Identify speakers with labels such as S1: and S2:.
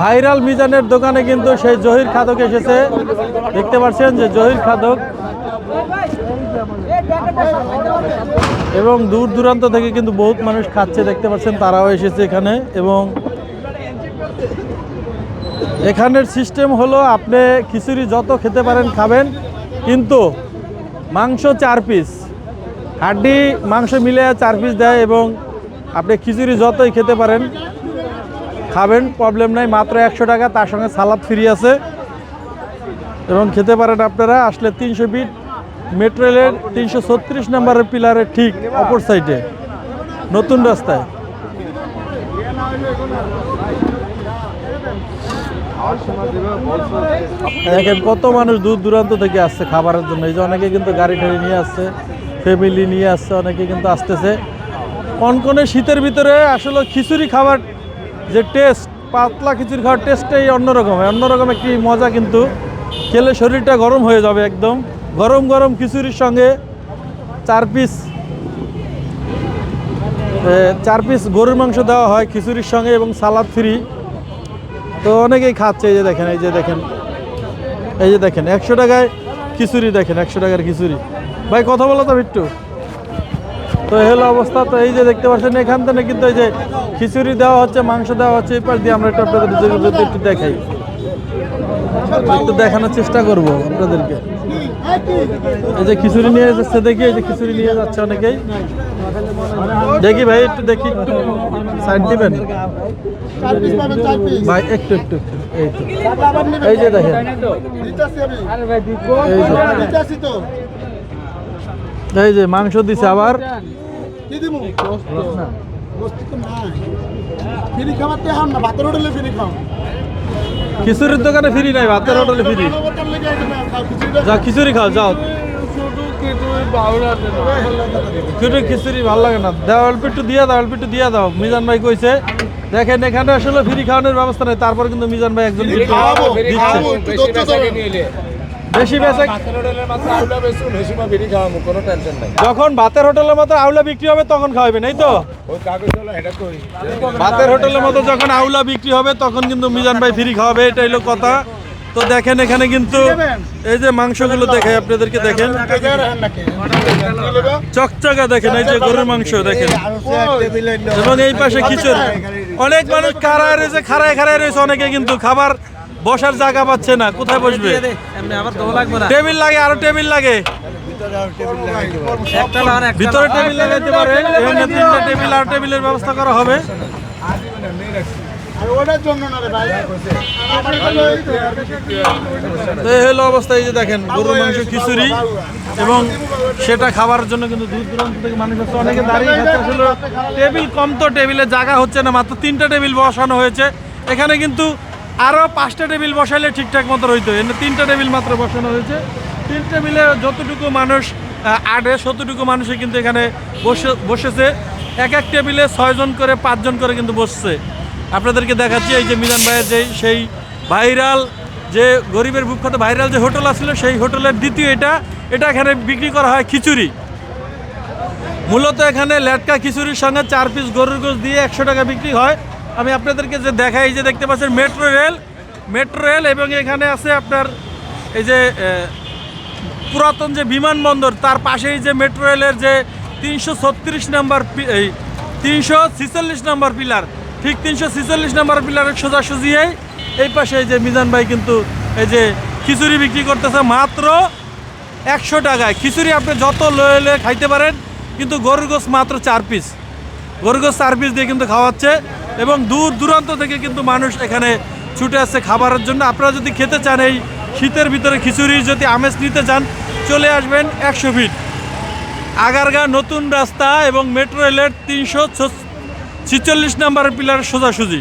S1: Viral মিজানের দোকানে কিন্তু সেই জহির খাদক এসেছে। দেখতে পাচ্ছেন যে জহির খাদক। এবং দূর দূরান্ত থেকে কিন্তু বহুত মানুষ খাচ্ছে, দেখতে পাচ্ছেন তারাও এসেছে এখানে। এবং এখানের সিস্টেম হলো আপনি খিচুড়ি যত খেতে পারেন খাবেন, কিন্তু মাংস চার পিস। হাড্ডি, মাংস মিলে চার পিস দেয় এবং আপনি খিচুড়ি যতই খেতে পারেন খাবেন প্রবলেম নাই, মাত্র একশো টাকা, তার সঙ্গে সালাদ ফ্রি আছে। এবং খেতে পারেন আপনারা, আসলে তিনশো বিট মেট্রো রেলের তিনশো ছত্রিশ নম্বরের পিলারের ঠিক অপর সাইডে নতুন রাস্তায়। দেখেন, কত মানুষ দূর দূরান্ত থেকে আসছে খাবারের জন্য। এই যে অনেকে কিন্তু গাড়ি টাড়ি নিয়ে আসছে ফ্যামিলি নিয়ে আসছে, অনেকে কিন্তু আসতেছে। কনকনে শীতের ভিতরে আসলে খিচুড়ি খাবার যে টেস্ট পাতলা খিচুড়ি খাওয়ার টেস্টটাই অন্যরকম হয়। অন্যরকম একটি মজা কিন্তু খেলে শরীরটা গরম হয়ে যাবে একদম। গরম গরম খিচুড়ির সঙ্গে চার পিস চার পিস গরুর মাংস দেওয়া হয় খিচুড়ির সঙ্গে এবং সালাদ ফ্রি তো অনেকেই খাচ্ছে, এই যে দেখেন, এই যে দেখেন, এই যে দেখেন, একশো টাকায় খিচুড়ি দেখেন, একশো টাকার খিচুড়ি। ভাই, কথা বলো তো একটু তো এই হলো অবস্থা। তো এই যে দেখতে পাচ্ছেন এখান থেকে কিন্তু এই যে খিচুড়ি দেওয়া হচ্ছে মাংস দেওয়া হচ্ছে এই পাশ দিয়ে আমরা একটু আপনাদের যদি একটু দেখাই। একটু দেখানোর চেষ্টা করব আপনাদেরকে। এই যে খিচুড়ি নিয়ে যাচ্ছে দেখি এই যে খিচুড়ি নিয়ে যাচ্ছে অনেকেই। দেখি ভাই একটু দেখি একটু সাইড দিবেন? ভাই একটু একটু একটু এই তো। এই যে দেখেন। এই যে। এই যে মাংস দিছে আবার। খিচুড়ির দোকানে ফ্রি নাই ভাতের হোটেলে ফ্রি। যা খিচুড়ি। খাও যাও।
S2: খিচুড়ি
S1: খিচুড়ি ভালো লাগে না। দাও অল্প একটু দিয়ে দাও অল্প একটু দিয়ে দাও। মিজান ভাই কইছে দেখেন এখানে আসলে ফ্রি খাওয়ানোর ব্যবস্থা নেই তারপর কিন্তু মিজান ভাই একজন
S2: খাওয়াবো। খাওয়াবো
S1: বেশি বেচে
S3: কোনো টেনশন নাই।
S1: যখন ভাতের হোটেলের মতো আউলা বিক্রি হবে তখন খাওয়াবেন এই তো? ভাতের হোটেলের মতো যখন আউলা বিক্রি হবে তখন কিন্তু মিজান ভাই ফ্রি খাওয়াবে এটা হলো কথা। তো দেখেন এখানে কিন্তু এই যে মাংসগুলো দেখাই আপনাদেরকে দেখেন। চকচকা দেখেন এই যে গরুর মাংস দেখেন। এবং এই পাশে খিচুড়ি। অনেক মানুষ খাড়ায় রয়েছে খাড়ায় খাড়ায় রয়েছে অনেকে কিন্তু খাবার বসার জায়গা পাচ্ছে না কোথায় বসবে? টেবিল লাগে আরও টেবিল লাগে। ভিতরে টেবিল লাগাইতে পারে এখানে তিনটা টেবিল আর টেবিলের ব্যবস্থা করা হবে। তো এই হলো অবস্থা এই যে দেখেন গরুর মাংস খিচুড়ি এবং সেটা খাবার জন্য কিন্তু দূর দূরান্ত থেকে মানুষ আসছে। অনেকে দাঁড়িয়ে টেবিল কম তো টেবিলে জায়গা হচ্ছে না। মাত্র তিনটা টেবিল বসানো হয়েছে। এখানে কিন্তু আরও পাঁচটা টেবিল বসাইলে ঠিকঠাক মতো হইতো এখানে তিনটা টেবিল মাত্র বসানো হয়েছে। তিন টেবিলে যতটুকু মানুষ আটে ততটুকু মানুষই কিন্তু এখানে বসে, বসেছে। এক এক টেবিলে ছয়জন করে, পাঁচজন করে কিন্তু বসছে। আপনাদেরকে দেখাচ্ছি, এই যে মিজান ভাইয়ের যে সেই ভাইরাল যে গরিবের বুকখাতে ভাইরাল যে হোটেল আসলে সেই হোটেলের দ্বিতীয় এটা। এটা এখানে বিক্রি করা হয় খিচুড়ি। মূলত এখানে লেটকা খিচুড়ির সঙ্গে চার পিস গরুর গোস দিয়ে একশো টাকা বিক্রি হয়। আমি আপনাদেরকে যে দেখাই যে দেখতে পাচ্ছেন মেট্রো রেল মেট্রো রেল এবং এখানে আছে আপনার এই যে পুরাতন যে বিমানবন্দর, তার পাশেই যে মেট্রো রেলের যে তিনশো ছত্রিশ নাম্বার এই তিনশো ছিচল্লিশ নাম্বার পিলার, ঠিক তিনশো ছিচল্লিশ নাম্বার পিলারের সোজাসুজি এই এই পাশে এই যে মিজান ভাই কিন্তু এই যে খিচুড়ি বিক্রি করতেছে মাত্র একশো টাকায়। খিচুড়ি আপনি যত লয়ে খাইতে পারেন, কিন্তু গরুর গোস মাত্র চার পিস গরুর গোস চার পিস দিয়ে কিন্তু খাওয়াচ্ছে। এবং দূর দূরান্ত থেকে কিন্তু মানুষ এখানে ছুটে আসছে খাবারের জন্য। আপনারা যদি খেতে চান এই শীতের ভিতরে খিচুড়ি যদি আমেজ নিতে চান, চলে আসবেন একশো ফিট। আগারগা নতুন রাস্তা এবং মেট্রো রেলের তিনশো ছিচল্লিশ নাম্বারের পিলার সোজাসুজি।